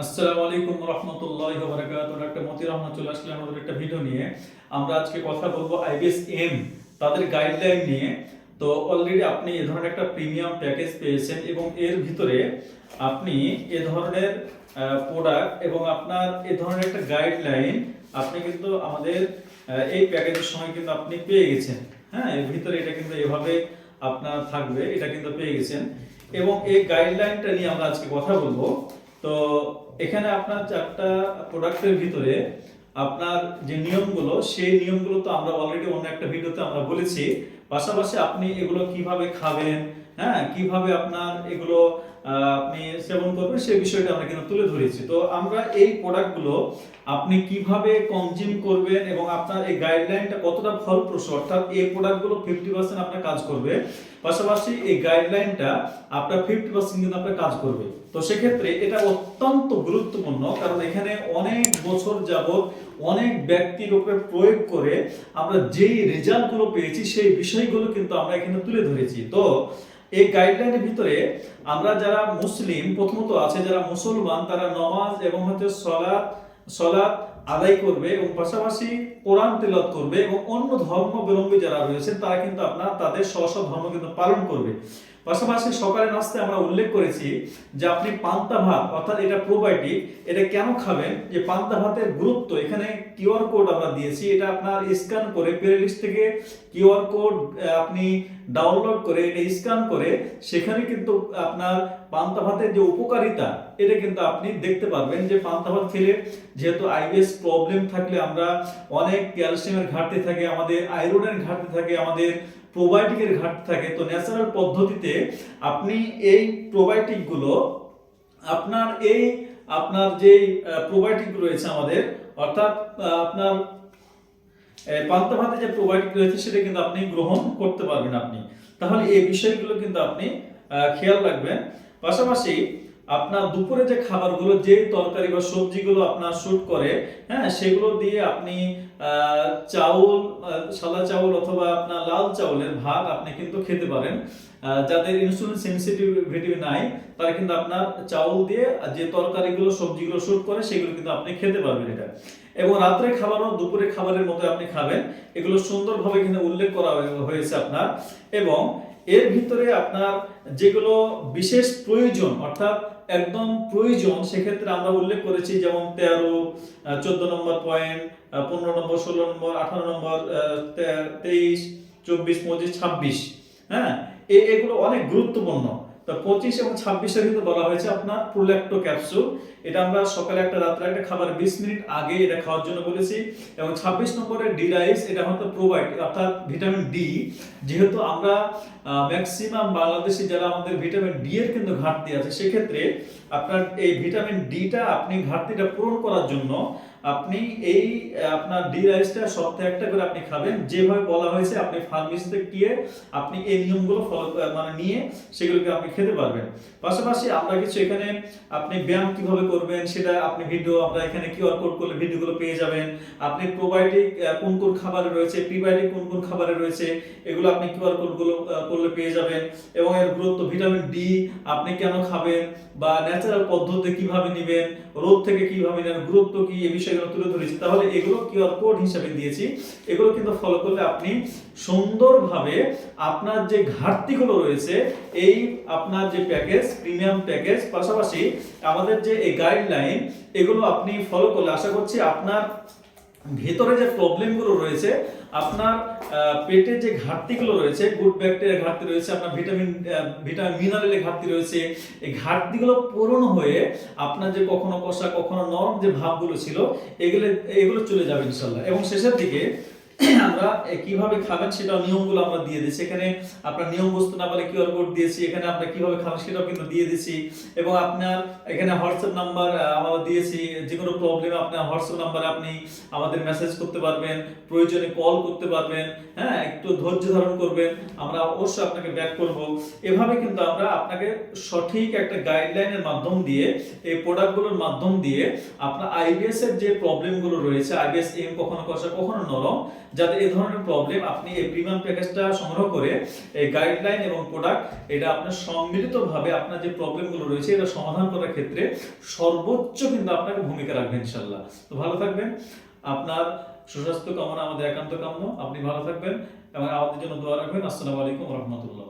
আসসালামু আলাইকুম রহমতুল্লাহ বারাকাত ডাক্তার মতি রহমান চলে আসলে আমাদের একটা ভিডিও নিয়ে। আমরা আজকে কথা বলব আইবিএস এম তাদের গাইডলাইন নিয়ে। তো অলরেডি আপনি এ ধরনের একটা প্রিমিয়াম প্যাকেজ পেয়েছেন এবং এর ভিতরে আপনি এ ধরনের প্রোডাক্ট এবং আপনার এ ধরনের একটা গাইডলাইন আপনি কিন্তু আমাদের এই প্যাকেজের সময় কিন্তু আপনি পেয়ে গেছেন। হ্যাঁ এর ভিতরে এটা কিন্তু এভাবে আপনার থাকবে, এটা কিন্তু পেয়ে গেছেন। এবং এই গাইডলাইনটা নিয়ে আমরা আজকে কথা বলব। তো এখানে আপনার চারটা প্রোডাক্টের ভিতরে আপনার যে নিয়মগুলো, সেই নিয়মগুলো তো আমরা অলরেডি অন্য একটা ভিডিওতে আমরা বলেছি। পাশাপাশি আপনি এগুলো কীভাবে খাবেন হ্যাঁ? কীভাবে আপনার এগুলো আপনি সেবন করবেন, সেই বিষয়টা আমরা কিন্তু তুলে ধরেছি। তো আমরা এই প্রোডাক্টগুলো আপনি কীভাবে কনজিউম করবেন এবং আপনার এই গাইডলাইনটা কতটা ফলপ্রসূ, অর্থাৎ এই প্রোডাক্টগুলো ফিফটি পার্সেন্ট আপনার কাজ করবে, পাশাপাশি এই গাইডলাইনটা আপনার ফিফটি পার্সেন্ট কিন্তু আপনার কাজ করবে। তো সেক্ষেত্রে এটা অত্যন্ত গুরুত্বপূর্ণ, কারণ এখানে অনেক বছর যাবত অনেক ব্যক্তির উপরে প্রয়োগ করে আমরা যেই রেজাল্টগুলো পেয়েছি, সেই বিষয়গুলো কিন্তু আমরা এখানে তুলে ধরেছি। তো এই গাইডলাইনের ভিতরে আমরা যারা মুসলিম, প্রথমত আছে যারা মুসলমান, তারা নমাজ এবং হচ্ছে সলাৎ সলাৎ আদায় করবে এবং পাশাপাশি কোরআন তেলত করবে এবং অন্য ধর্মাবলম্বী যারা রয়েছে তারা কিন্তু আপনার তাদের স্ব ধর্ম কিন্তু পালন করবে। পাশাপাশি সকালে নাস্তায় আমরা উল্লেখ করেছি যে আপনি পান্তা ভাত, অর্থাৎ এটা প্রোবায়োটিক, এটা কেন খাবেন? যে পান্তা ভাতের গুরুত্ব, এখানে কিউআর কোড আমরা দিয়েছি, এটা আপনার স্ক্যান করে প্লে লিস্ট থেকে কিউআর কোড আপনি ডাউনলোড করে এটা স্ক্যান করে সেখানে কিন্তু আপনার পান্তা ভাতের যে উপকারিতা, এটা কিন্তু আপনি দেখতে পারবেন যে পান্তা ভাত খেলে যেহেতু আইবিএস প্রবলেম থাকলে আমরা অনেক ক্যালসিয়ামের ঘাটতি থাকে, আমাদের আয়রনের ঘাটতি থাকে, আমাদের প্রোবায়োটিকের ঘাটতি থাকে, তো ন্যাচারাল পদ্ধতিতে আপনি এই প্রোবায়োটিকগুলো আপনার এই, আপনার যে প্রোবায়োটিক রয়েছে আমাদের, অর্থাৎ আপনার পান্তা ভাতে যে প্রোবায়োটিক রয়েছে সেটা কিন্তু আপনি গ্রহণ করতে পারবেন আপনি। তাহলে এই বিষয়গুলো কিন্তু আপনি খেয়াল রাখবেন। পাশাপাশি আপনার দুপুরে যে খাবারগুলো, যে তরকারি বা সবজিগুলো আপনার শুট করে হ্যাঁ সেগুলো দিয়ে আপনি চাউল সাদা চাউল অথবা আপনার লাল চাউলের ভাত আপনি কিন্তু খেতে পারেন। যাদের ইনসুলিন সেন্সিটিভিটি নাই, তারা কিন্তু আপনার চাউল দিয়ে যে তরকারিগুলো, সবজিগুলো শুট করে, সেগুলো কিন্তু আপনি খেতে পারবেন এটা। এবং রাত্রে খাবারও দুপুরে খাবারের মতো আপনি খাবেন। এগুলো সুন্দরভাবে এখানে উল্লেখ করা হয়েছে আপনার। এবং এর ভিতরে আপনার যেগুলো বিশেষ প্রয়োজন, অর্থাৎ একদম প্রয়োজন, সেক্ষেত্রে আমরা উল্লেখ করেছি, যেমন তেরো চোদ্দ নম্বর পয়েন্ট পনেরো নম্বর, ষোলো নম্বর, আঠারো নম্বর তেইশ, চব্বিশ, পঁচিশ, ছাব্বিশ হ্যাঁ? এগুলো অনেক গুরুত্বপূর্ণ। তো পঁচিশ এবং ছাব্বিশের কিন্তু বলা হয়েছে আপনার প্রোল্যাক্টো ক্যাপসুল। এটা আমরা সকালে একটা, রাত্রে একটা খাবার বিশ মিনিট আগে এটা খাওয়ার জন্য বলেছি। এবং ছাব্বিশ নম্বরের ডি রাইস, এটা হয়তো প্রোবায়োটিক অর্থাৎ ভিটামিন ডি। যেহেতু আমরা ম্যাক্সিমাম বাংলাদেশি যারা আমাদের ভিটামিন ডি এর কিন্তু ঘাটতি আছে, সেক্ষেত্রে আপনার এই ভিটামিন ডিটা আপনি ঘাটতিটা পূরণ করার জন্য আপনি এই, আপনার ডি রাইসটা সপ্তাহে একটা করে আপনি খাবেন। যেভাবে বলা হয়েছে, আপনি ফার্মেসিতে গিয়ে আপনি এই নিয়মগুলো ফলো মানে নিয়ে সেগুলোকে আপনি খেতে পারবেন। পাশাপাশি আমরা কিছু এখানে আপনি ব্যায়াম কীভাবে করবেন সেটা আপনি ভিডিও আমরা এখানে কিউআর কোড করলে ভিডিওগুলো পেয়ে যাবেন। আপনি প্রোবায়োটিক কোন কোন খাবারে রয়েছে প্রিবায়োটিক কোন কোন খাবারে রয়েছে, এগুলো আপনি কিউআর কোডগুলো করলে পেয়ে যাবেন। এবং এর গুরুত্ব ভিটামিন ডি আপনি কেন খাবেন বা ন্যাচারাল পদ্ধতিতে কীভাবে নেবেন রোদ থেকে কীভাবে নেন গুরুত্ব কি এই বিষয়গুলো তুলে ধরেছি। তাহলে এগুলো কিউআর কোড হিসাবে দিয়েছি। এগুলো কিন্তু ফলো করলে আপনি সুন্দরভাবে আপনার যে ঘাটতিগুলো রয়েছে, এই আপনার যে প্যাকেজ প্রিমিয়াম প্যাকেজ পাশাপাশি আমাদের যে এই গাইডলাইন এগুলো আপনি ফলো করলে আশা করছি আপনার ভেতরে যে প্রবলেমগুলো রয়েছে, আপনার পেটের পেটে যে ঘাটতিগুলো রয়েছে গুড ব্যাকটেরিয়া ঘাটতি রয়েছে, আপনার ভিটামিন ভিটামিন মিনারেলের ঘাটতি রয়েছে, এই ঘাটতিগুলো পূরণ হয়ে আপনার যে কখনো কষা, কখনো নরম যে ভাবগুলো ছিল, এগুলো এগুলো চলে যাবে ইনশাল্লাহ। এবং শেষের দিকে এ, কীভাবে খাবেন সেটাও নিয়মগুলো আমরা দিয়ে এখানে আপনার নিয়ম বস্তু না বলে কিউআর কোড দিয়েছি, এখানে আপনার কীভাবে খাবেন সেটাও কিন্তু দিয়ে এবং আপনার এখানে হোয়াটসঅ্যাপ নাম্বার আমরা দিয়েছি, যে কোনো প্রবলেমে আপনার হোয়াটসঅ্যাপ নাম্বারে আপনি আমাদের মেসেজ করতে পারবেন, প্রয়োজনে কল করতে পারবেন হ্যাঁ একটু ধৈর্য ধারণ করবেন, আমরা অবশ্যই আপনাকে ব্যাক করব। এভাবে কিন্তু আমরা আপনাকে সঠিক একটা গাইডলাইনের মাধ্যম দিয়ে, এই প্রোডাক্টগুলোর মাধ্যম দিয়ে আপনার আইবিএস এর যে প্রবলেমগুলো রয়েছে আইবিএস এম কখনো কষা, কখনো নরম, যাতে ধরনের প্রবলেম আপনি এই প্রিমিয়াম প্যাকেজটা সংগ্রহ করে এই গাইডলাইন এবং প্রোডাক্ট এটা আপনার সম্মিলিতভাবে আপনার যে প্রবলেমগুলো রয়েছে এটা সমাধান করার ক্ষেত্রে সর্বোচ্চ কিন্তু আপনাকে ভূমিকা রাখবে ইনশাল্লাহ তো ভালো থাকবেন। আপনার সুস্বাস্থ্য কামনা আমাদের একান্ত কাম্য। আপনি ভালো থাকবেন এবং আমাদের জন্য দোয়া রাখবেন। আসসালামু আলাইকুম রহমতুল্লাহ।